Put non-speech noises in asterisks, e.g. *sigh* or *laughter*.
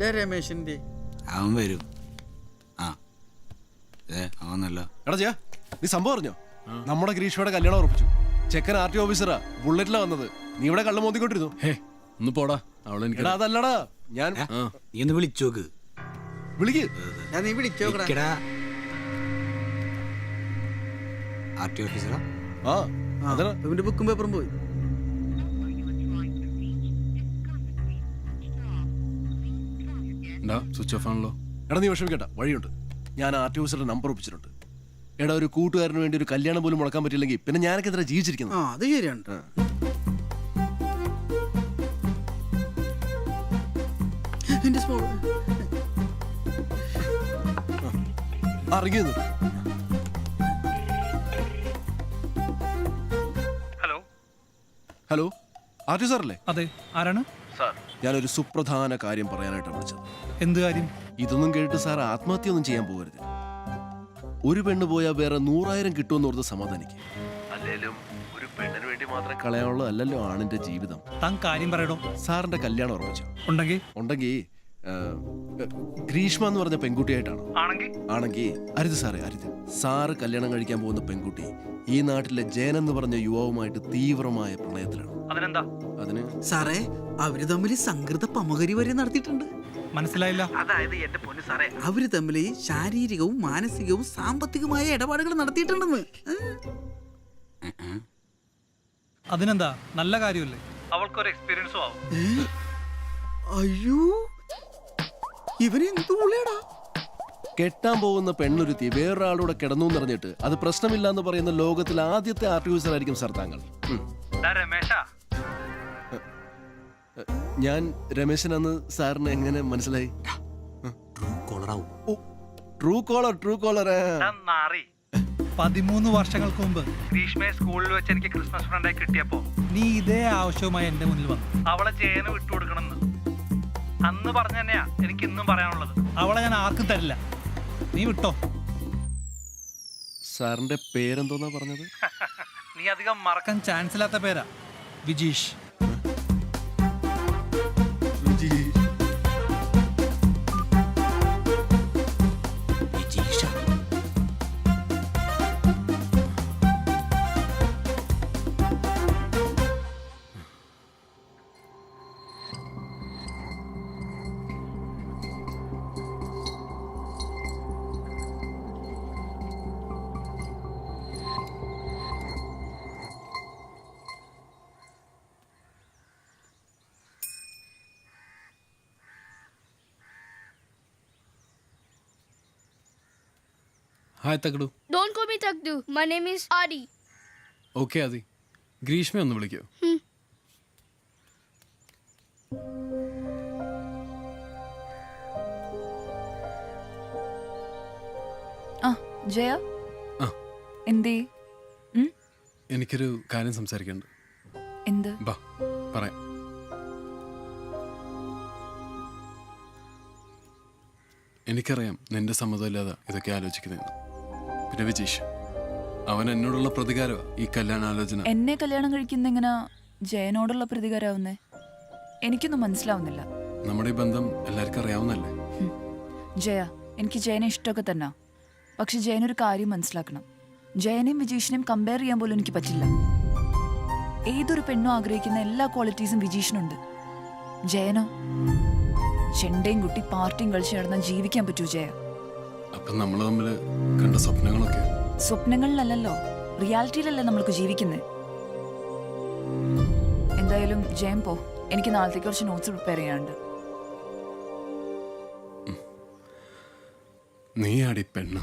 ദേ രമേശിന്റെ. അവൻ വരും. ആ. ഏ അവന്നല്ല എടാ ചെയ്യാ നീ സംഭവം അറിഞ്ഞോ? നമ്മുടെ ഗ്രീഷ്മയുടെ കല്യാണം ഉറപ്പിച്ചു. ചെക്കൻ ആർ ടി ഓഫീസറാ ബുള്ളറ്റിലാ വന്നത്. നീ ഇവിടെ കള്ളം മോന്തിക്കൊണ്ടിരുന്നു? ഹേ ഒന്ന് പോടാ അവളെനിക്ക് എടാ അതല്ലടാ ഞാൻ നീ ഒന്ന് വിളിച്ചോക്ക് വിളിക്ക്. ഞാൻ നീ വിളിച്ചോക്കടാ ഇക്കടാ ആർ ടി ഓഫീസറാ? ആ അതാ ഇവന്റെ ബുക്കും പേപ്പറും പോയി. എന്താ സ്വിച്ച് ഓഫ് ആണല്ലോ. എടാ നീ വിഷമിക്കണ്ട വഴിയുണ്ട്. ഞാൻ ആർ ടി ഓഫീസറുടെ നമ്പർ ഒപ്പിച്ചിട്ടുണ്ട്. എടാ ഒരു കൂട്ടുകാരന് വേണ്ടി ഒരു കല്യാണം പോലും മുടക്കാൻ പറ്റില്ലെങ്കിൽ പിന്നെ ഞാനൊക്കെ എത്ര ജീവിച്ചിരിക്കുന്നു ആ അത് ശരിയാണ്. എന്റെ സ്മോൾ അറിയുന്നു ഹലോ ഹലോ ആർ ടി സാറല്ലേ അതെ ആരാണ്? ഞാനൊരു സുപ്രധാന കാര്യം പറയാനായിട്ട് വിളിച്ചത്. എന്ത് കാര്യം? ഇതൊന്നും കേട്ട് സാർ ആത്മഹത്യയൊന്നും ചെയ്യാൻ പോകരുത്. ഒരു പെണ്ണ് പോയാൽ വേറെ നൂറായിരം കിട്ടുമെന്ന് ഓർത്ത് സമാധാനിക്ക്. അല്ലേലും ഒരു പെണ്ണിന് വേണ്ടി മാത്രം കളയാനുള്ളതല്ലോ ആണിന്റെ ജീവിതം. താൻ കാര്യം പറയണോ സാറിന്റെ കല്യാണം ഉറപ്പിച്ചു? ഉണ്ടെങ്കിൽ? ഉണ്ടെങ്കിൽ ഗ്രീഷ്മ എന്ന് പറഞ്ഞ പെൺകുട്ടിയായിട്ടാണ്? ആണെങ്കിൽ? അരുത് സാറേ അരുത്. സാറ് കല്യാണം കഴിക്കാൻ പോകുന്ന പെൺകുട്ടി ഈ നാട്ടിലെ ജയൻ എന്ന് പറഞ്ഞ യുവാവുമായിട്ട് തീവ്രമായ പ്രണയത്തിലാണ്. അതിനെന്താ? അതിന്? സാറേ അവർ തമ്മിൽ സംകൃത പമകരി വരെ നടത്തിയിട്ടുണ്ട്. മനസ്സിലായില്ല. അതായത് എന്റെ പൊന്ന് സാറേ അവർ തമ്മിൽ ശാരീരികവും മാനസികവും സാമ്പത്തികവുമായ ഇടപാടുകൾ നടത്തിയിട്ടുണ്ടെന്ന്? അതിനെന്താ? നല്ല കാര്യമല്ലേ? അവൾക്കൊരു എക്സ്പീരിയൻസും ആവും. അയ്യോ! പുള്ളിയാടാ കെട്ടാൻ പോകുന്ന പെണ്ണൊരുത്തി വേറൊരാളൂടെ കിടന്നു എന്നറിഞ്ഞിട്ട് അത് പ്രശ്നമില്ല എന്ന് പറയുന്ന ലോകത്തിൽ ആദ്യത്തെ ആർട്ട് യൂസർ ആയിരിക്കും സാർ താങ്കൾ. ഞാൻ രമേശൻ അന്ന് സാറിന് എങ്ങനെ മനസ്സിലായി? ട്രൂ കോളറാവും ഓ ട്രൂ കോളർ ട്രൂ കോളർ പതിമൂന്ന് വർഷങ്ങൾക്ക് മുമ്പ് ഗ്രീഷ്മയെ സ്കൂളിൽ വെച്ച് എനിക്ക് ക്രിസ്മസ് ഫ്രണ്ടായി കിട്ടിയപ്പോ നീ ഇതേ ആവശ്യവുമായി എന്റെ മുന്നിൽ വന്നു. അവളെ ജയന് വിട്ടുകൊടുക്കണമെന്ന്. അന്ന് പറഞ്ഞ തന്നെയാ. എനിക്ക് ഇന്നും പറയാനുള്ളത്. അവളെ ഞാൻ ആർക്കും തരില്ല. നീ വിട്ടോ. സാറിന്റെ പേരെന്തോന്നാ പറഞ്ഞത്? *laughs* നീ അധികം മറക്കാൻ ചാൻസ് ഇല്ലാത്ത പേരാ. Vijeesh. Vijisha. Hi Takdu don't call me Takdu. My name is Adi okay Adi Greeshma ഒന്ന് വിളിക്കോ ആ ജയ? ആ. എന്തേ? ഉം? എനിക്കൊരു കാര്യം സംസാരിക്കണ്ട്. എന്ത്? ബാ പറയാം. എനിക്കറിയാം നിന്റെ സമ്മതമില്ലാതെ ഇതൊക്കെ ആലോചിക്കുന്നതെന്ന്. പിന്നെ വിജീഷ് അവൻ എന്നോടുള്ള പ്രതികാരമാ ഈ കല്യാണാലോചന. എന്നെ കല്യാണം കഴിക്കുന്ന എങ്ങനെ ജയനോടുള്ള പ്രതികാരാവുന്നേ എനിക്കൊന്നും മനസ്സിലാവുന്നില്ല. നമ്മുടെ ഈ ബന്ധം എല്ലാവർക്കും അറിയാവുന്നല്ലേ ഹും. ജയ എനിക്ക് ജയനെ ഇഷ്ടമൊക്കെ തന്നെ. പക്ഷെ ജയനൊരു കാര്യം മനസ്സിലാക്കണം. ജയനെയും വിജീഷിനെയും കമ്പയർ ചെയ്യാൻ പോലും എനിക്ക് പറ്റില്ല. ഏതൊരു പെണ്ണും ആഗ്രഹിക്കുന്ന എല്ലാ ക്വാളിറ്റീസും വിജീഷിനുണ്ട്. ജയനോ ചെണ്ടയും കുട്ടി പാർട്ടിയും കളിച്ച് നടന്നാൽ ജീവിക്കാൻ പറ്റൂ ജയ. അപ്പം നമ്മൾ തമ്മിൽ കണ്ട സ്വപ്നങ്ങളൊക്കെ? സ്വപ്നങ്ങളിലല്ലല്ലോ. റിയാലിറ്റിയിലല്ലേ നമ്മൾക്ക് ജീവിക്കുന്നത് എന്തായാലും ജയം പോ. എനിക്ക് നാളത്തേക്ക് കുറച്ച് നോട്ട്സ് പ്രിപ്പയർ ചെയ്യാനുണ്ട്. നീ ആടി പെണ്ണ്.